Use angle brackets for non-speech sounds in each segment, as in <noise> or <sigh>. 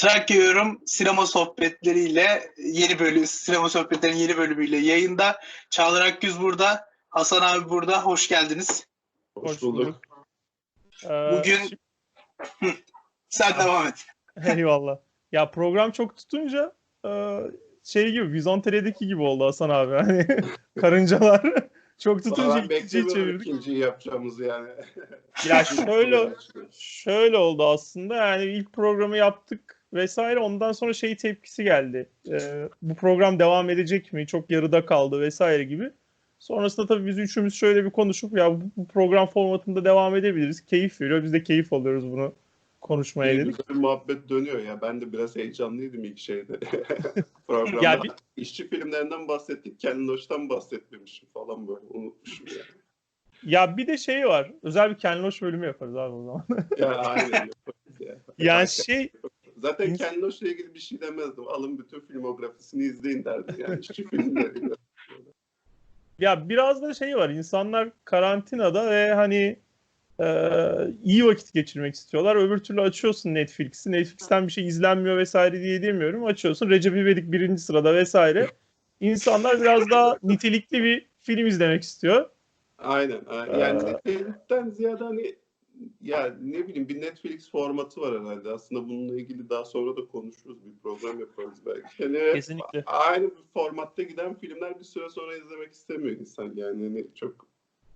Trakya Yorum sinema sohbetleriyle yeni bölüm, sinema sohbetlerinin yeni bölümüyle yayında. Çağlar Akgüz burada, Hasan abi burada. Hoş geldiniz. Hoş, bulduk. Ee, Bugün şi- sen devam et. <laughs> Eyvallah. Ya program çok tutunca e, şey gibi Vizontere'deki gibi oldu Hasan abi. <laughs> Hani karıncalar <laughs> çok tutunca ikinciyi çevirdik. ikinciyi yapacağımızı yani. Ya şöyle şöyle oldu aslında yani ilk programı yaptık vesaire ondan sonra şey tepkisi geldi. Ee, bu program devam edecek mi? Çok yarıda kaldı vesaire gibi. Sonrasında tabii biz üçümüz şöyle bir konuşup ya bu, bu program formatında devam edebiliriz. Keyif veriyor. Biz de keyif alıyoruz bunu konuşmaya İyi dedik. güzel bir muhabbet dönüyor ya. Ben de biraz heyecanlıydım ilk şeyde. <laughs> Programda Ya bir- işçi filmlerinden bahsettik. Kendi Loş'tan bahsetmemişim falan böyle. Unutmuşum ya. Ya bir de şey var. Özel bir Ken Loach bölümü yaparız abi o zaman. Ya aynen ya. <laughs> yani şey Zaten İns- Ken Loach'la ilgili bir şey demezdim. Alın bütün filmografisini izleyin derdim yani. işçi filmleri. <laughs> ya biraz da şey var. İnsanlar karantinada ve hani e, iyi vakit geçirmek istiyorlar. Öbür türlü açıyorsun Netflix'i. Netflix'ten bir şey izlenmiyor vesaire diye demiyorum. Açıyorsun Recep İvedik birinci sırada vesaire. İnsanlar biraz daha nitelikli bir film izlemek istiyor. Aynen. aynen. Yani Netflix'ten ziyade hani ya ne bileyim bir Netflix formatı var herhalde. Aslında bununla ilgili daha sonra da konuşuruz. Bir program yaparız belki. Yani Kesinlikle. aynı bir formatta giden filmler bir süre sonra izlemek istemiyor insan. Yani hani çok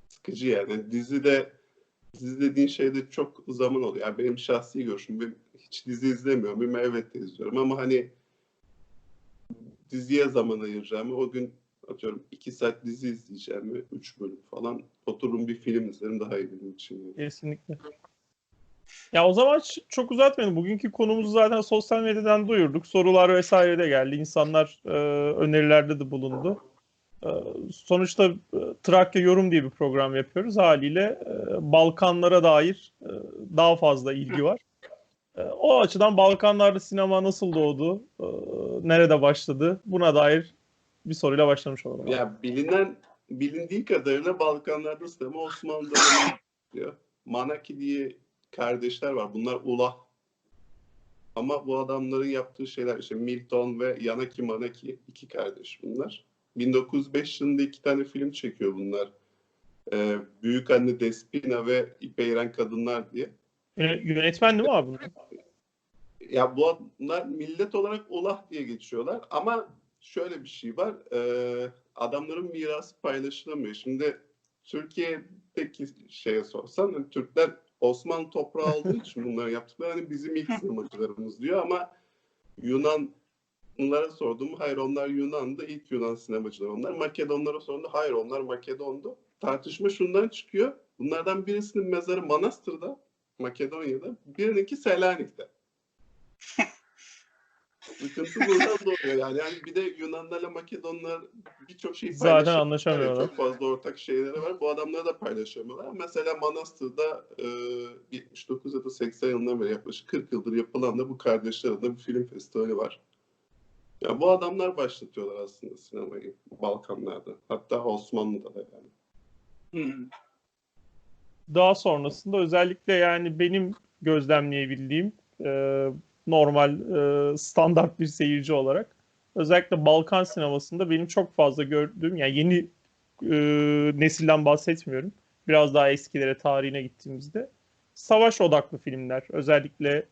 sıkıcı yani. Dizide dizi dediğin şeyde çok zaman oluyor. Yani benim şahsi görüşüm. Ben hiç dizi izlemiyorum. Bir evet de izliyorum ama hani diziye zaman ayıracağım. O gün atıyorum iki saat dizi izleyeceğim ve üç bölüm falan otururum bir film izlerim daha iyi benim için. Kesinlikle. Ya o zaman çok uzatmayalım. Bugünkü konumuzu zaten sosyal medyadan duyurduk. Sorular vesaire de geldi. İnsanlar e, önerilerde de bulundu. E, sonuçta e, Trakya Yorum diye bir program yapıyoruz. Haliyle e, Balkanlara dair e, daha fazla ilgi var. E, o açıdan Balkanlarda sinema nasıl doğdu? E, nerede başladı? Buna dair bir soruyla başlamış olalım. Ya bilinen bilindiği kadarıyla Balkanlarda sinema Osmanlı dönemi diyor. Manaki diye kardeşler var. Bunlar ulah. Ama bu adamların yaptığı şeyler işte Milton ve Yanaki Manaki iki kardeş bunlar. 1905 yılında iki tane film çekiyor bunlar. Ee, Büyük Anne Despina ve İpeyren Kadınlar diye. Yö- Yönetmen değil mi abi? bunlar? Ya bunlar millet olarak ulah diye geçiyorlar ama şöyle bir şey var. e, adamların mirası paylaşılamıyor. Şimdi Türkiye'deki şeye sorsan hani Türkler Osmanlı toprağı <laughs> olduğu için bunları yaptıkları hani bizim ilk sinemacılarımız diyor ama Yunanlılara sordum. Hayır onlar Yunan'dı. ilk Yunan sinemacılar onlar. Makedonlara sordum. Hayır onlar Makedon'du. Tartışma şundan çıkıyor. Bunlardan birisinin mezarı Manastır'da, Makedonya'da. Birininki Selanik'te. Sıkıntı buradan doğuyor yani. yani bir de Yunanlarla Makedonlar birçok şey Zaten paylaşıyorlar. anlaşamıyorlar. Çok fazla ortak şeyleri var. Bu adamları da paylaşamıyorlar. Mesela Manastır'da e, 79 ya da 80 yılından beri yaklaşık 40 yıldır yapılan da bu kardeşler adına bir film festivali var. Ya bu adamlar başlatıyorlar aslında sinemayı Balkanlarda. Hatta Osmanlı'da da yani. Hı. daha sonrasında özellikle yani benim gözlemleyebildiğim e, normal e, standart bir seyirci olarak özellikle Balkan sinemasında benim çok fazla gördüğüm yani yeni e, nesilden bahsetmiyorum. Biraz daha eskilere tarihine gittiğimizde savaş odaklı filmler özellikle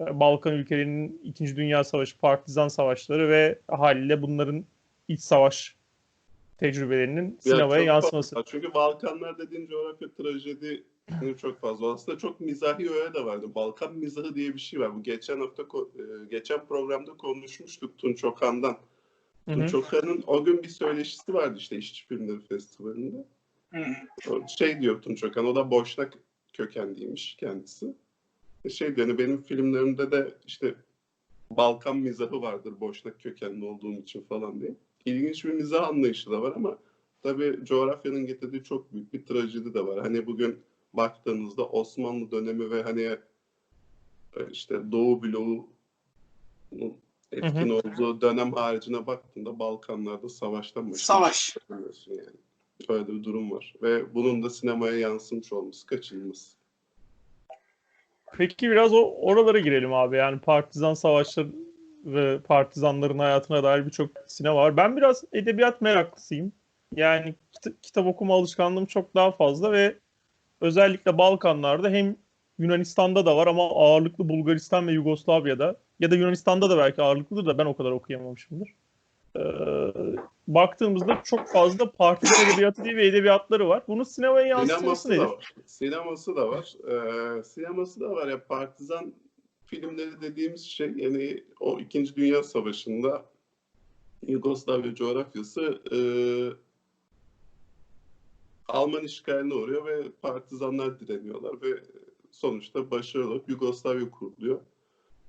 e, Balkan ülkelerinin 2. Dünya Savaşı, Partizan Savaşları ve haliyle bunların iç savaş tecrübelerinin Ya sinemaya yansıması. fazla. Çünkü Balkanlar dediğin coğrafya trajedi çok fazla. Aslında çok mizahi öğe de vardı. Balkan mizahı diye bir şey var. Bu geçen hafta e, geçen programda konuşmuştuk Tunç Okan'dan. Hı hı. Tunç Okan'ın o gün bir söyleşisi vardı işte İşçi Filmleri Festivali'nde. O Şey diyor Tunç Okan, o da Boşnak kökenliymiş kendisi. E Şey diyor, hani benim filmlerimde de işte Balkan mizahı vardır Boşnak kökenli olduğum için falan diye. İlginç bir mizah anlayışı da var ama tabii coğrafyanın getirdiği çok büyük bir trajedi de var. Hani bugün baktığınızda Osmanlı dönemi ve hani e, işte Doğu bloğu etkin olduğu dönem haricine baktığında Balkanlarda savaştan başka Savaş. Yani. Öyle bir durum var. Ve bunun da sinemaya yansımış olması kaçınılmaz. Peki biraz o oralara girelim abi. Yani partizan savaşları ve partizanların hayatına dair birçok sinema var. Ben biraz edebiyat meraklısıyım. Yani kita- kitap okuma alışkanlığım çok daha fazla ve özellikle Balkanlarda hem Yunanistan'da da var ama ağırlıklı Bulgaristan ve Yugoslavya'da ya da Yunanistan'da da belki ağırlıklıdır da ben o kadar okuyamamışımdır. Ee, baktığımızda çok fazla partizan edebiyatı diye bir edebiyatları var. Bunu sinemaya yansıtması nedir? da var. Sineması da var. Ee, sineması da var ya partizan filmleri dediğimiz şey yani o İkinci Dünya Savaşı'nda Yugoslavya coğrafyası e, Alman işgaline uğruyor ve partizanlar direniyorlar ve sonuçta başarılı olup Yugoslavya kuruluyor.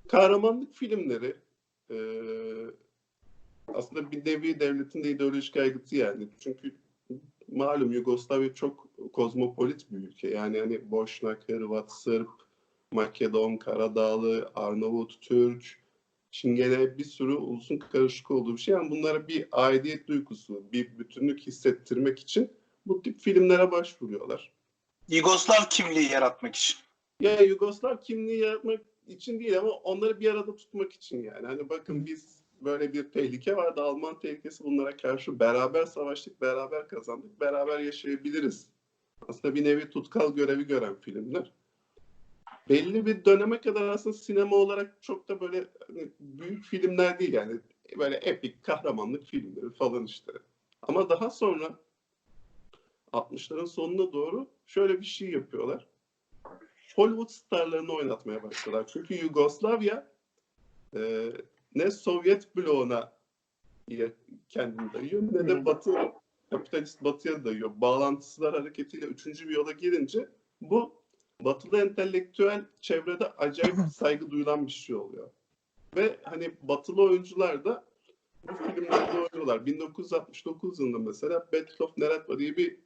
Kahramanlık filmleri e, aslında bir nevi devletin de ideolojik aygıtı yani. Çünkü malum Yugoslavya çok kozmopolit bir ülke. Yani hani Boşnak, Hırvat, Sırp, Makedon, Karadağlı, Arnavut, Türk, Çingene bir sürü ulusun karışık olduğu bir şey. Yani bunlara bir aidiyet duygusu, bir bütünlük hissettirmek için bu tip filmlere başvuruyorlar. Yugoslav kimliği yaratmak için. Ya Yugoslav kimliği yaratmak için değil ama onları bir arada tutmak için yani. Hani bakın biz böyle bir tehlike vardı. Alman tehlikesi bunlara karşı beraber savaştık, beraber kazandık, beraber yaşayabiliriz. Aslında bir nevi tutkal görevi gören filmler. Belli bir döneme kadar aslında sinema olarak çok da böyle hani büyük filmler değil yani. Böyle epik kahramanlık filmleri falan işte. Ama daha sonra 60'ların sonuna doğru şöyle bir şey yapıyorlar. Hollywood starlarını oynatmaya başladılar. Çünkü Yugoslavya e, ne Sovyet bloğuna kendini dayıyor ne de Batı kapitalist Batı'ya dayıyor. Bağlantısızlar hareketiyle üçüncü bir yola girince bu batılı entelektüel çevrede acayip <laughs> saygı duyulan bir şey oluyor. Ve hani batılı oyuncular da bu filmlerde oynuyorlar. 1969 yılında mesela Battle of Neretva diye bir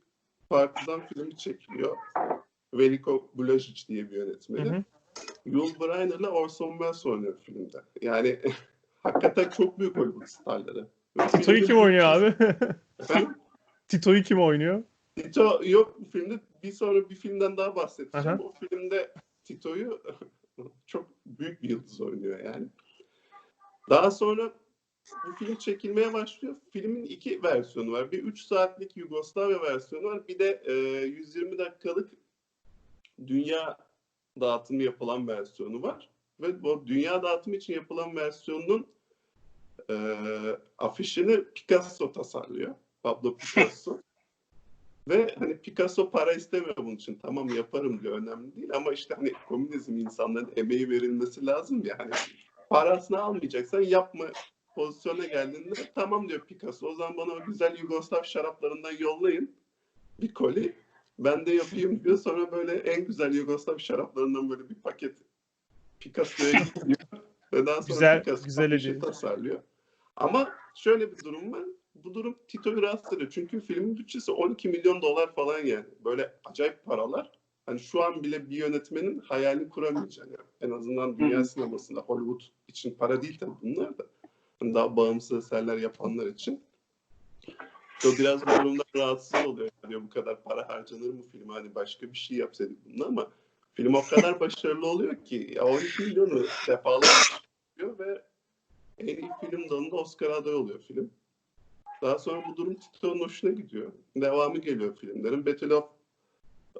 partizan filmi çekiliyor. Veliko Blažić diye bir yönetmeni. Hı hı. Yul Brynner ile Orson Welles oynuyor filmde. Yani <laughs> hakikaten çok büyük Hollywood starları. Tito'yu kim oynuyor abi? Efendim? <laughs> Tito'yu kim oynuyor? Tito yok bu filmde. Bir sonra bir filmden daha bahsedeceğim. Aha. O filmde Tito'yu <laughs> çok büyük bir yıldız oynuyor yani. Daha sonra bu film çekilmeye başlıyor. Filmin iki versiyonu var. Bir 3 saatlik Yugoslavya versiyonu var. Bir de e, 120 dakikalık dünya dağıtımı yapılan versiyonu var. Ve bu dünya dağıtımı için yapılan versiyonun e, afişini Picasso tasarlıyor. Pablo Picasso. <laughs> Ve hani Picasso para istemiyor bunun için. Tamam yaparım diyor önemli değil ama işte hani komünizm insanların emeği verilmesi lazım ya. Hani parasını almayacaksan yapma pozisyona geldiğinde tamam diyor Picasso. O zaman bana o güzel Yugoslav şaraplarından yollayın bir koli. Ben de yapayım diyor. Sonra böyle en güzel Yugoslav şaraplarından böyle bir paket Picasso'ya <laughs> gidiyor. Ve daha sonra Güzel- Picasso güzel şey tasarlıyor. Ama şöyle bir durum var. Bu durum Tito'yu rahatsız ediyor. Çünkü filmin bütçesi 12 milyon dolar falan yani. Böyle acayip paralar. Hani şu an bile bir yönetmenin hayalini kuramayacağı yani. En azından dünya sinemasında Hollywood için para değil tabii bunlar da. Daha bağımsız eserler yapanlar için. O biraz bu durumda rahatsız oluyor. Diyor bu kadar para harcanır mı filme? Hani başka bir şey yapsaydık bunu ama film o kadar başarılı oluyor ki ya 12 milyonu çıkıyor ve en iyi film dalında Oscar adayı oluyor film. Daha sonra bu durum Tito'nun hoşuna gidiyor. Devamı geliyor filmlerin. Battle of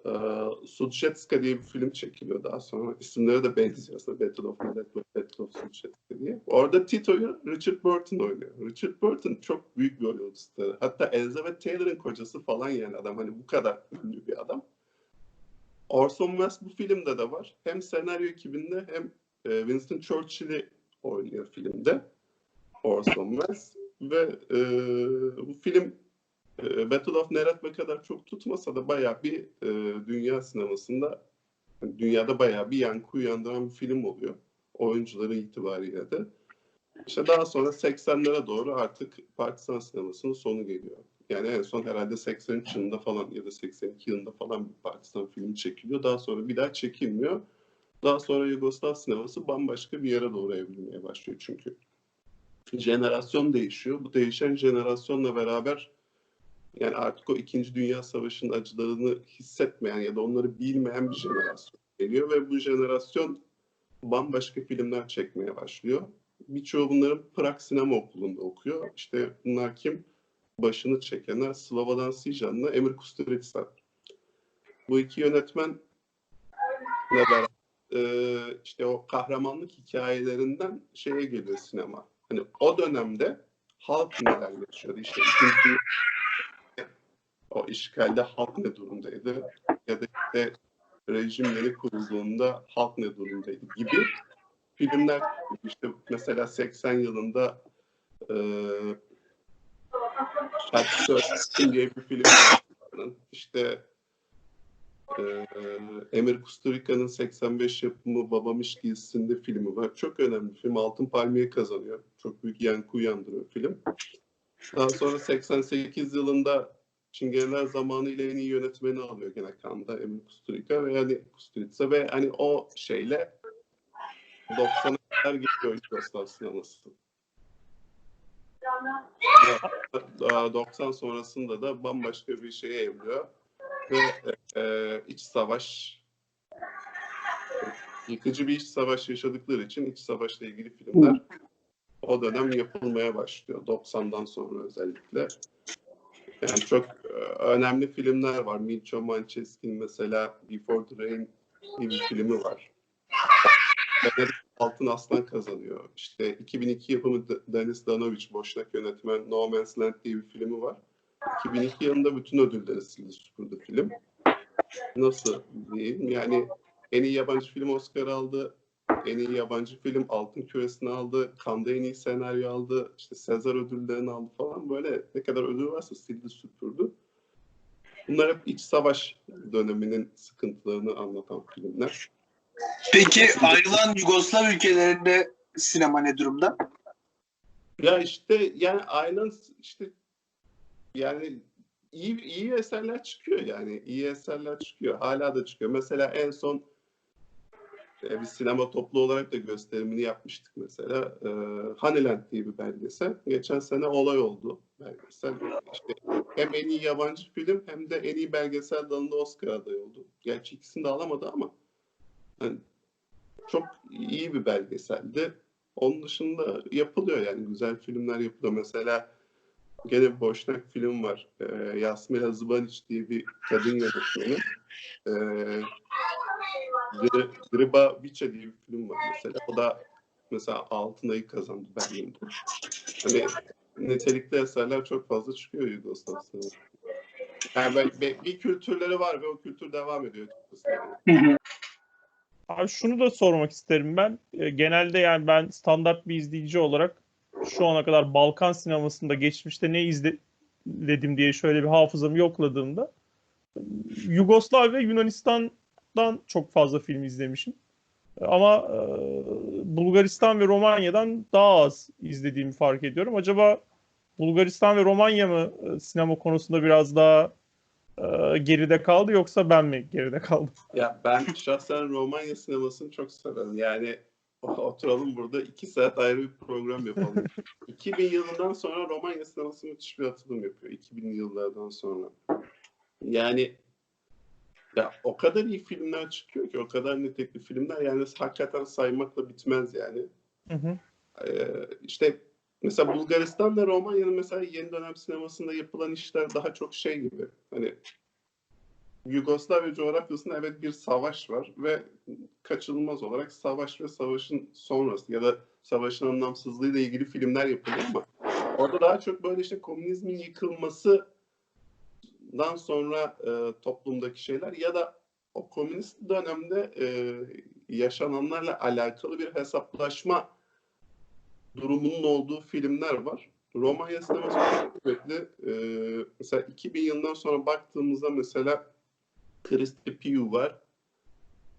e, Sudjetska diye bir film çekiliyor daha sonra. İsimleri de benziyor aslında. Battle of Neretva, Battle of Sudjetska diye. Orada Tito'yu Richard Burton oynuyor. Richard Burton çok büyük bir starı. Hatta Elizabeth Taylor'ın kocası falan yani adam. Hani bu kadar ünlü bir adam. Orson Welles bu filmde de var. Hem senaryo ekibinde hem e, Winston Churchill'i oynuyor filmde. Orson Welles ve e, bu film e, Battle of Neretva kadar çok tutmasa da bayağı bir e, dünya sinemasında dünyada bayağı bir yankı uyandıran bir film oluyor. Oyuncuları itibariyle de. İşte daha sonra 80'lere doğru artık partizan sinemasının sonu geliyor. Yani en son herhalde 83 yılında falan ya da 82 yılında falan bir partizan filmi çekiliyor. Daha sonra bir daha çekilmiyor. Daha sonra Yugoslav sineması bambaşka bir yere doğru evrilmeye başlıyor çünkü. Jenerasyon değişiyor. Bu değişen jenerasyonla beraber yani artık o İkinci Dünya Savaşı'nın acılarını hissetmeyen ya da onları bilmeyen bir jenerasyon geliyor ve bu jenerasyon bambaşka filmler çekmeye başlıyor. Birçoğu bunların Prag Sinema Okulu'nda okuyor. İşte bunlar kim? Başını çekenler Slobodan Sijan'la Emir Kusturica. Bu iki yönetmen ne beraber e, işte o kahramanlık hikayelerinden şeye geliyor sinema. Hani o dönemde halk neler yaşıyordu? İşte ikinci o işgalde halk ne durumdaydı? Ya da işte rejim yeni kurulduğunda halk ne durumdaydı gibi filmler işte mesela 80 yılında e, Şarkı diye bir film. İşte e, Emir Kusturica'nın 85 yapımı Babam İş Giysi'nde filmi var. Çok önemli film. Altın Palmiye kazanıyor. Çok büyük yankı uyandırıyor film. Daha sonra 88 yılında Çingeneler zamanı ile en iyi yönetmeni alıyor gene Cannes'da Emir Kusturica ve yani Kusturica ve hani o şeyle 90'a kadar gidiyor Yugoslav sineması. Daha 90 sonrasında da bambaşka bir şeye evriliyor ve e, iç savaş yıkıcı bir iç savaş yaşadıkları için iç savaşla ilgili filmler o dönem yapılmaya başlıyor. 90'dan sonra özellikle. Yani çok e, önemli filmler var. Milcho Mancheskin mesela Before the Rain diye bir filmi var. Altın Aslan kazanıyor. İşte 2002 yapımı D- Denis Danovic, Boşnak yönetmen No Man's Land diye bir filmi var. 2002 yılında bütün ödülleri sildi süpürdü film. Nasıl diyeyim? Yani en iyi yabancı film Oscar aldı. En iyi yabancı film Altın Küresini aldı. Cannes'da en iyi senaryo aldı. İşte Sezar ödüllerini aldı falan. Böyle ne kadar ödül varsa sildi süpürdü. Bunlar hep iç savaş döneminin sıkıntılarını anlatan filmler. Peki ayrılan Yugoslav ülkelerinde sinema ne durumda? Ya işte yani aynen işte yani iyi iyi eserler çıkıyor yani iyi eserler çıkıyor hala da çıkıyor. Mesela en son e, bir sinema toplu olarak da gösterimini yapmıştık mesela. E, Honeyland diye bir belgesel. Geçen sene olay oldu belgesel. İşte hem en iyi yabancı film hem de en iyi belgesel dalında Oscar adayı oldu. Gerçi ikisini de alamadı ama hani çok iyi bir belgeseldi. Onun dışında yapılıyor yani güzel filmler yapılıyor. Mesela gene bir Boşnak film var. Ee, Yasmila Zubanic diye bir kadın yönetmeni. Gri- Griba Vice diye bir film var mesela. O da mesela Altın Ayı kazandı Berlin'de. Hani nitelikli eserler çok fazla çıkıyor Yugoslav sinemasında. Yani ben- bir, bir kültürleri var ve o kültür devam ediyor. Abi şunu da sormak isterim ben. E, Genelde yani ben standart bir izleyici olarak şu ana kadar Balkan sinemasında geçmişte ne izledim diye şöyle bir hafızamı yokladığımda Yugoslav ve Yunanistan'dan çok fazla film izlemişim. Ama e, Bulgaristan ve Romanya'dan daha az izlediğimi fark ediyorum. Acaba Bulgaristan ve Romanya mı e, sinema konusunda biraz daha e, geride kaldı yoksa ben mi geride kaldım? <laughs> Ya ben şahsen Romanya sinemasını çok severim. Yani <laughs> oturalım burada iki saat ayrı bir program yapalım. <laughs> 2000 yılından sonra Romanya sineması müthiş bir atılım yapıyor. 2000'li yıllardan sonra. Yani ya o kadar iyi filmler çıkıyor ki o kadar nitelikli filmler yani hakikaten saymakla bitmez yani. Hı hı. Ee, işte mesela Bulgaristan'da Romanya'nın mesela yeni dönem sinemasında yapılan işler daha çok şey gibi. Hani Yugoslavya coğrafyasında evet bir savaş var ve kaçınılmaz olarak savaş ve savaşın sonrası ya da savaşın anlamsızlığıyla ilgili filmler yapılıyor ama orada daha çok böyle işte komünizmin yıkılmasından sonra e, toplumdaki şeyler ya da o komünist dönemde e, yaşananlarla alakalı bir hesaplaşma durumunun olduğu filmler var. Romanya sineması çok kuvvetli. E, mesela 2000 yılından sonra baktığımızda mesela Christy Pugh var.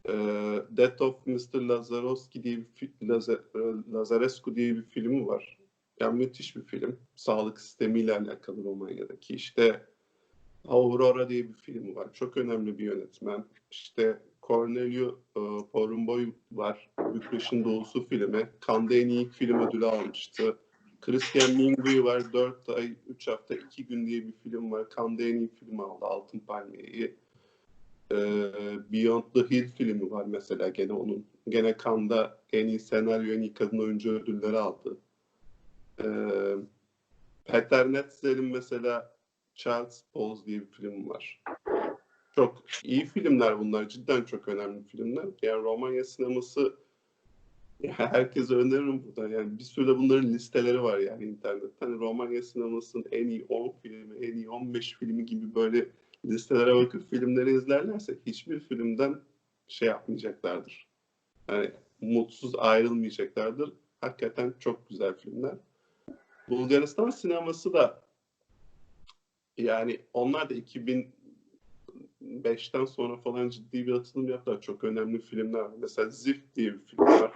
E, Death of Mr. Lazarowski diye bir Laza- Lazarescu diye bir filmi var. Yani müthiş bir film. Sağlık sistemiyle alakalı Romanya'daki. İşte Aurora diye bir film var. Çok önemli bir yönetmen. İşte Corneliu e, Porumboy var. Bükreş'in Doğusu filmi. Cannes'da en iyi film ödülü almıştı. Christian Mingui var. 4 ay, 3 hafta, 2 gün diye bir film var. Cannes'da en iyi film aldı. Altın Palmiye'yi. e, Beyond the Hill filmi var mesela gene onun. Gene Cannes'da en iyi senaryo, en iyi kadın oyuncu ödülleri aldı. E, Peter Netzel'in mesela Child's Pose diye bir film var. Çok iyi filmler bunlar. Cidden çok önemli filmler. Yani Romanya sineması <laughs> herkese öneririm burada. Yani bir sürü de bunların listeleri var yani internette. Hani Romanya sinemasının en iyi 10 filmi, en iyi 15 filmi gibi böyle listelere bakıp filmleri izlerlerse hiçbir filmden şey yapmayacaklardır. Yani mutsuz ayrılmayacaklardır. Hakikaten çok güzel filmler. Bulgaristan sineması da yani onlar da 2005'ten sonra falan ciddi bir atılım yaptılar. Çok önemli filmler var. Mesela Zift diye bir film var.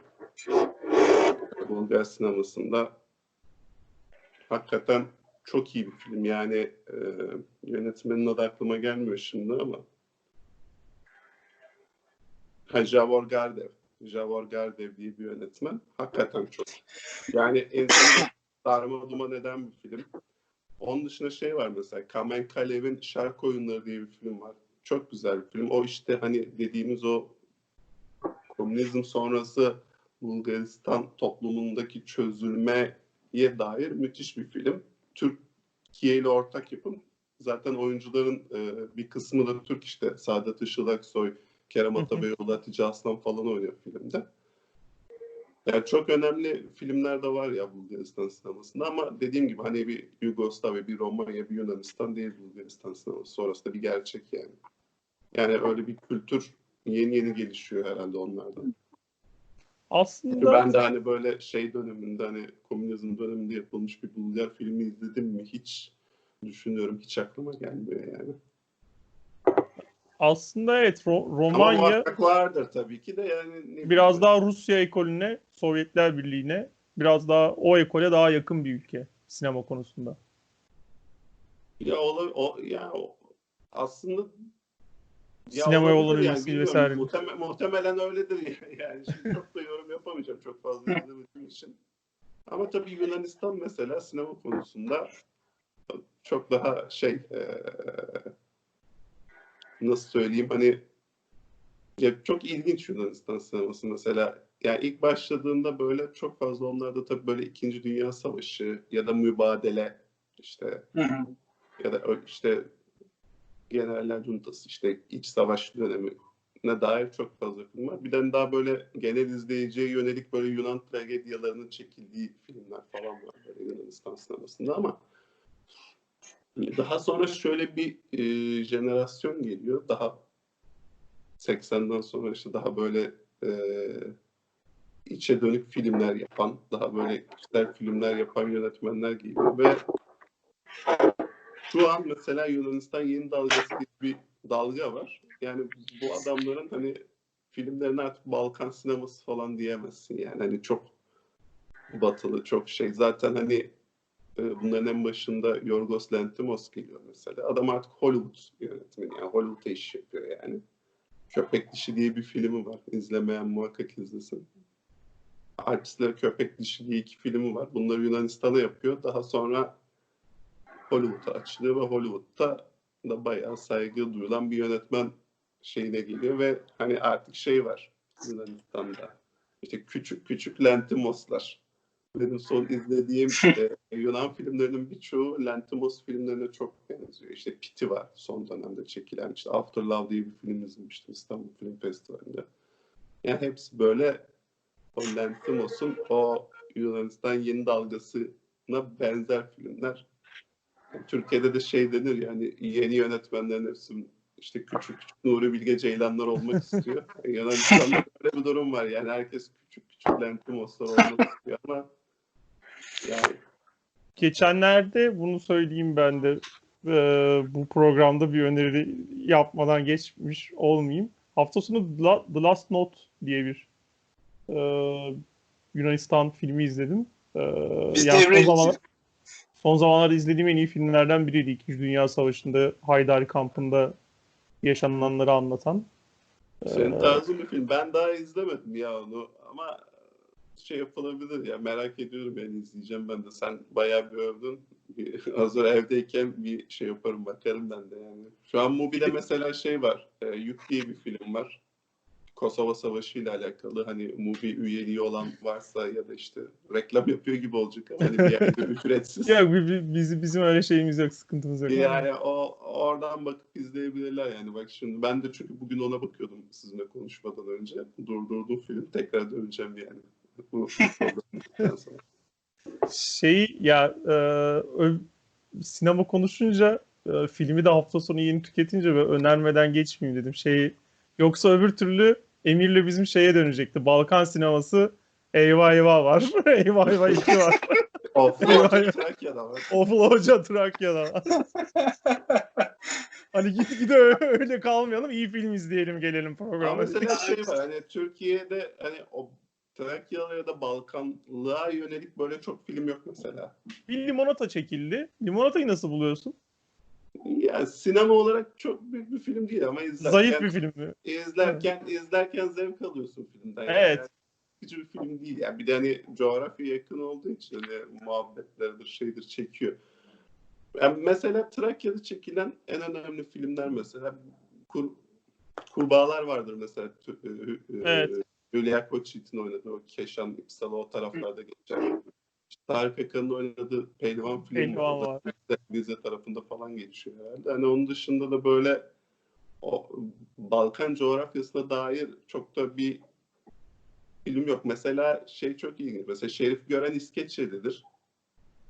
Bulgar sinemasında hakikaten çok iyi bir film. Yani e, yönetmenin adı aklıma gelmiyor şimdi ama ha, Javor Gardev. Javor Gardev diye bir yönetmen. Hakikaten çok. Yani insanı darma duman eden bir film. Onun dışında şey var mesela Kamen Kalev'in Şark Oyunları diye bir film var. Çok güzel bir film. O işte hani dediğimiz o komünizm sonrası Bulgaristan toplumundaki çözülmeye dair müthiş bir film. Türkiye ile ortak yapım. Zaten oyuncuların e, bir kısmı da Türk işte. Saadet Işıl Aksoy, Kerem. Atabeyoğlu, Hatice Aslan falan oynuyor filmde. Yani çok önemli filmler de var ya Bulgaristan sinemasında ama dediğim gibi hani bir Yugoslavya, bir Romanya, bir Yunanistan değil Bulgaristan sineması. Sonrası da bir gerçek yani. Yani öyle bir kültür yeni yeni gelişiyor herhalde onlardan. Aslında Ben de hani böyle şey döneminde hani komünizm döneminde yapılmış bir Bulgar filmi izledim mi hiç düşünüyorum hiç aklıma gelmiyor yani. Aslında evet Ro- Ama Romanya muhakkak vardır tabii ki de yani. biraz daha Rusya ekolüne, Sovyetler Birliği'ne biraz daha o ekole daha yakın bir ülke sinema konusunda. Ya ola, o, ya aslında ya Sinemaya olan ilgisi bilmiyorum. vesaire. Muhteme- muhtemelen öyledir <laughs> yani. Şimdi çok da yorum yapamayacağım çok fazla izlemediğim için. Ama tabii Yunanistan mesela sinema konusunda çok daha şey eee, nasıl söyleyeyim hani ya çok ilginç Yunanistan sineması mesela yani ilk başladığında böyle çok fazla onlarda tabii böyle İkinci Dünya Savaşı ya da mübadele işte Hı hı. ya da işte generaller juntası işte iç savaş dönemine dair çok fazla film var. Bir de daha böyle genel izleyiciye yönelik böyle Yunan tragedyalarının çekildiği filmler falan var böyle Yunanistan sinemasında ama daha sonra şöyle bir e, jenerasyon geliyor. Daha 80'den sonra işte daha böyle e, içe dönük filmler yapan, daha böyle kişisel filmler yapan yönetmenler geliyor ve şu an mesela Yunanistan yeni dalgası diye bir dalga var. Yani bu adamların hani filmlerine artık Balkan sineması falan diyemezsin yani. Hani çok batılı, çok şey. Zaten hani e, bunların en başında Yorgos Lanthimos geliyor mesela. Adam artık Hollywood yönetmeni yani Hollywood'da iş yapıyor yani. Köpek Dişi diye bir filmi var. İzlemeyen muhakkak izlesin. Artistler Köpek Dişi diye iki filmi var. Bunları Yunanistan'a yapıyor. Daha sonra Hollywood'a açılıyor ve Hollywood'da da bayağı saygı duyulan bir yönetmen şeyine geliyor ve hani artık şey var Yunanistan'da. İşte küçük küçük Lantimoslar. Benim son izlediğim Yunan filmlerinin birçoğu Lantimos filmlerine çok benziyor. İşte Piti var son dönemde çekilen. İşte After Love diye bir film izlemiştim İstanbul Film Festivali'nde. Yani hepsi böyle o Lantimos'un o Yunanistan yeni dalgasına benzer filmler. Yani Türkiye'de de şey denir yani yeni yönetmenlerin hepsi işte küçük küçük Nuri Bilge Ceylanlar olmak istiyor. <laughs> Yunanistan'da böyle bir durum var yani herkes küçük küçük Lantimoslar olmak istiyor ama yani Geçenlerde bunu söyleyeyim ben de e, bu programda bir öneri yapmadan geçmiş olmayayım. Hafta sonu The La- The Last Note diye bir e, Yunanistan filmi izledim. E, yani son, gittik. son zamanlarda izlediğim en iyi filmlerden biriydi. İkinci Dünya Savaşı'nda Haydari kampında yaşananları anlatan. senin Ee, tarzın bir film. Ben daha izlemedim ya onu ama şey yapılabilir ya merak ediyorum yani izleyeceğim ben de. Sen bayağı bir övdün. Bir, <laughs> hazır evdeyken bir şey yaparım bakarım ben de yani. Şu an Mubi'de mesela şey var. E, Yük diye bir film var. Kosova Savaşı ile alakalı hani Mubi üyeliği olan varsa ya da işte reklam yapıyor gibi olacak ama hani bir yerde <laughs> ücretsiz. Ya bi- bi- bizim, bizim öyle şeyimiz yok, sıkıntımız yok. Yani o oradan bakıp izleyebilirler yani. Bak şimdi ben de çünkü bugün ona bakıyordum sizinle konuşmadan önce. Durdurdum film. Tekrar döneceğim yani. Bu. Şey ya e, sinema konuşunca e, filmi de hafta sonu yeni tüketince ve önermeden geçmeyeyim dedim. Şey yoksa öbür türlü Emir'le bizim şeye dönecekti. Balkan sineması Eyvah Eyvah var. <laughs> eyvah Eyvah 2 var. <laughs> Offroad Eyvah. Trakya'da var. Ofla Hoca Trakya'da var. <laughs> hani git gide öyle kalmayalım. iyi film izleyelim gelelim Ama programa. mesela şey var hani Türkiye'de hani o Trakyalı ya da Balkanlığa yönelik böyle çok film yok mesela. Bir limonata çekildi. Limonatayı nasıl buluyorsun? Ya sinema olarak çok büyük bir film değil ama izlerken Zayıf bir film mi? izlerken izlerken zevk alıyorsun filmden. Yani. Evet. Yani sıkıcı bir film değil. Yani bir de hani coğrafya yakın olduğu için hani muhabbetlerdir, şeydir çekiyor. Yani mesela Trakya'da çekilen en önemli filmler mesela kur, Kurbağalar vardır mesela. Evet. Hülya Koçyiğit'in oynadığı o Keşan, İpsala o taraflarda. İşte Tarık Akan'ın oynadığı Pehlivan filmi Pehlivan var. Rize- tarafında falan geçiyor herhalde. Hani onun dışında da böyle o Balkan coğrafyasına dair çok da bir film yok. Mesela şey çok ilginç. Mesela Şerif Gören İskeçe'lidir.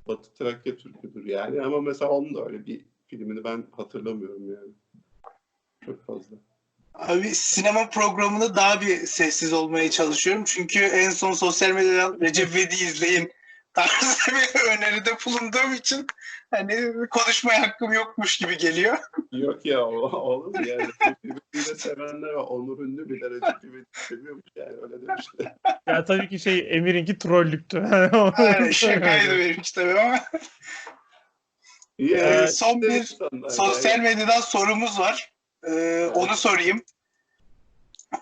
Batı Trakya Türküdür yani. Ama mesela onun da öyle bir filmini ben hatırlamıyorum yani. Çok fazla. Abi sinema programını daha bir sessiz olmaya çalışıyorum. Çünkü en son sosyal medyadan Recep İvedik'i izleyin tarzı <laughs> bir öneride bulunduğum için hani konuşmaya hakkım yokmuş gibi geliyor. Yok ya olur yani? De sevenler var. Onur Ünlü bile Recep İvedik'i seviyormuş yani öyle demişler. Ya tabii ki şey Emir'inki trollüktü. <laughs> Aynen, şakaydı benim işte ama. Ya, Ee, son işte bir Sosyal yani. medyadan sorumuz var. Ee, onu sorayım.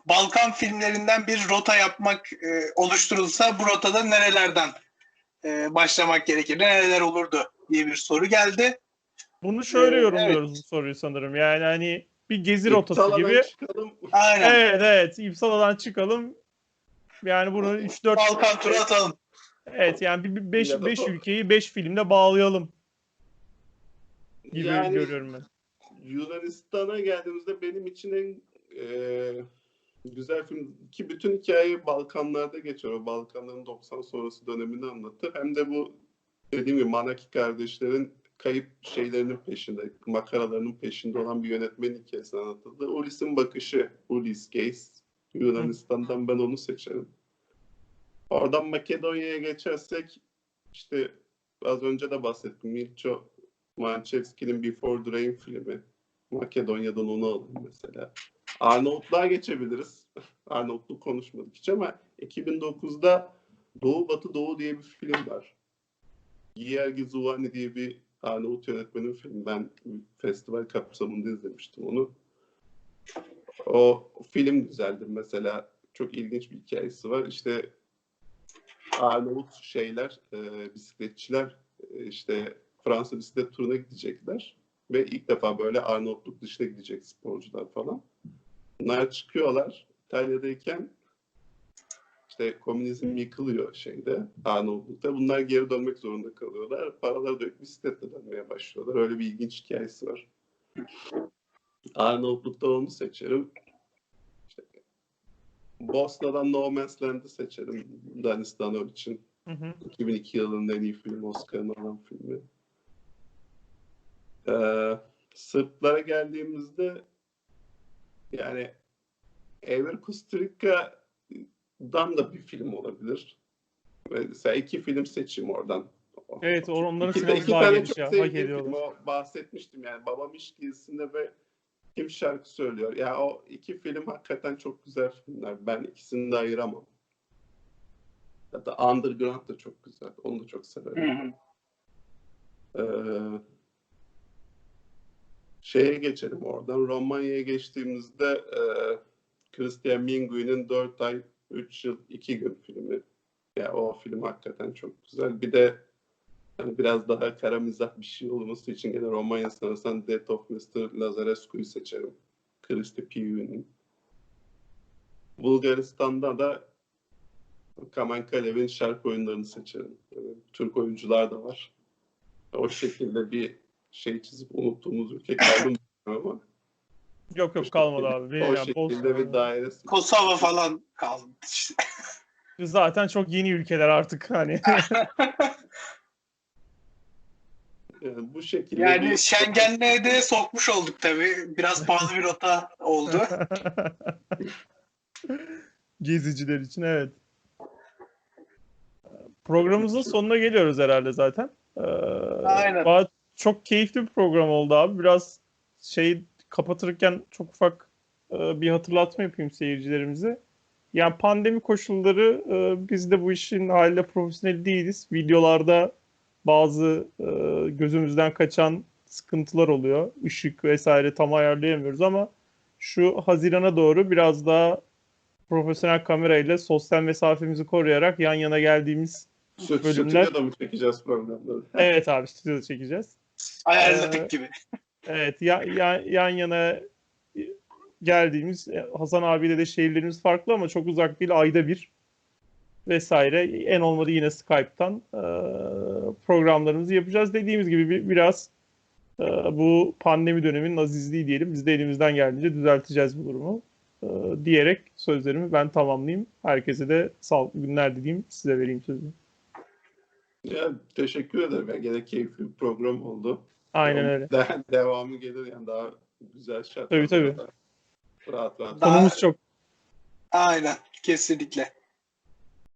Balkan filmlerinden bir rota yapmak e, oluşturulsa bu rotada nerelerden e, başlamak gerekir? Nereler olurdu diye bir soru geldi. Bunu şöyle Ee, yorumluyoruz bu soruyu sanırım. Yani hani bir gezi rotası İpsala'dan gibi. çıkalım. Aynen. Evet evet. İpsala'dan çıkalım. Yani bunu 3-4 Balkan turu atalım. Evet yani 5 Ya da 5 o- ülkeyi 5 filmde bağlayalım gibi Yani görüyorum ben. Yunanistan'a geldiğimizde benim için en e, güzel film ki bütün hikaye Balkanlarda geçiyor. O Balkanların 90 sonrası dönemini anlatır. Hem de bu dediğim gibi Manaki kardeşlerin kayıp şeylerinin peşinde, makaralarının peşinde olan bir yönetmenin hikayesini anlatıldı. Ulis'in bakışı, Ulis Gaze. Yunanistan'dan ben onu seçerim. Oradan Makedonya'ya geçersek işte az önce de bahsettim. Milcho Manchevski'nin Before the Rain filmi. Makedonya'dan onu alın mesela. Arnavutluğa geçebiliriz. <laughs> Arnavutluk konuşmadık hiç ama 2009'da Doğu Batı Doğu diye bir film var. Giyergi Zuvani diye bir Arnavut yönetmenin filmi. Ben festival kapsamında izlemiştim onu. O film güzeldir mesela. Çok ilginç bir hikayesi var. İşte Arnavut şeyler, e, bisikletçiler e, işte Fransa bisiklet turuna gidecekler. Ve ilk defa böyle Arnavutluk dışına gidecek sporcular falan. Bunlar çıkıyorlar İtalya'dayken işte komünizm yıkılıyor şeyde Arnavutluk'ta. Bunlar geri dönmek zorunda kalıyorlar. Paraları dönüp bisikletle dönmeye başlıyorlar. Öyle bir ilginç hikayesi var. Arnavutluk'ta onu seçerim. İşte Bosna'dan No Man's Land'ı seçerim. Deniz Danov için. Hı hı. 2002 yılının en iyi film Oscar'ını alan filmi. Ee, Sırplara geldiğimizde yani Ever Kustrika'dan da bir film olabilir. Mesela iki film seçeyim oradan. Evet onların İki, iki daha tane çok ya. Hak ediyorlar. O bahsetmiştim yani. Babam İş dizisinde ve kim şarkı söylüyor. Ya o iki film hakikaten çok güzel filmler. Ben ikisini de ayıramam. Hatta Underground da çok güzel. Onu da çok Hı severim. hı. Ee, şeye geçelim oradan. Romanya'ya geçtiğimizde e, Christian Mingui'nin 4 ay 3 yıl 2 gün filmi. Ya o film hakikaten çok güzel. Bir de Yani biraz daha kara mizah bir şey olması için gene Romanya sanırsam Death of Mr. Lazarescu'yu seçerim. Cristi Piu'nun. Bulgaristan'da da Kaman Kalev'in şarkı oyunlarını seçerim. Yani Türk oyuncular da var. O şekilde bir şey çizip unuttuğumuz ülke kaldı mı ama Yok yok kalmadı abi. Benim o yani şekilde Bosna- bir dairesi. Kosova falan kaldı işte. <laughs> Zaten çok yeni ülkeler artık hani. <laughs> Yani bu şekilde Yani bir- Schengen'le de sokmuş olduk tabii. Biraz pahalı bir rota oldu. <laughs> Geziciler için evet. Programımızın sonuna geliyoruz herhalde zaten. Ee, Aynen. daha Çok keyifli bir program oldu abi. Biraz şey kapatırken çok ufak e, bir hatırlatma yapayım seyircilerimize. Yani pandemi koşulları e, biz de bu işin haliyle profesyonel değiliz. Videolarda bazı e, gözümüzden kaçan sıkıntılar oluyor. Işık vesaire tam ayarlayamıyoruz ama şu Haziran'a doğru biraz daha profesyonel kamerayla sosyal mesafemizi koruyarak yan yana geldiğimiz Stü- bölümler- Stüdyoda mı çekeceğiz programları? evet abi stüdyoda çekeceğiz. Ayarladık Ee, gibi. Evet ya, ya- yan yana geldiğimiz e, Hasan abiyle de şehirlerimiz farklı ama çok uzak değil ayda bir vesaire en olmadı yine Skype'tan e, programlarımızı yapacağız. Dediğimiz gibi bir, biraz e, bu pandemi döneminin azizliği diyelim biz de elimizden geldiğince düzelteceğiz bu durumu e, diyerek sözlerimi ben tamamlayayım. Herkese de sağlıklı günler dileyim size vereyim sözü. Ya, teşekkür ederim. Yani gene keyifli bir program oldu. Aynen öyle. De- <laughs> devamı gelir yani daha güzel şartlar. Tabii, tabii. Rahat rahat. Daha- Konumuz çok Aynen. Kesinlikle.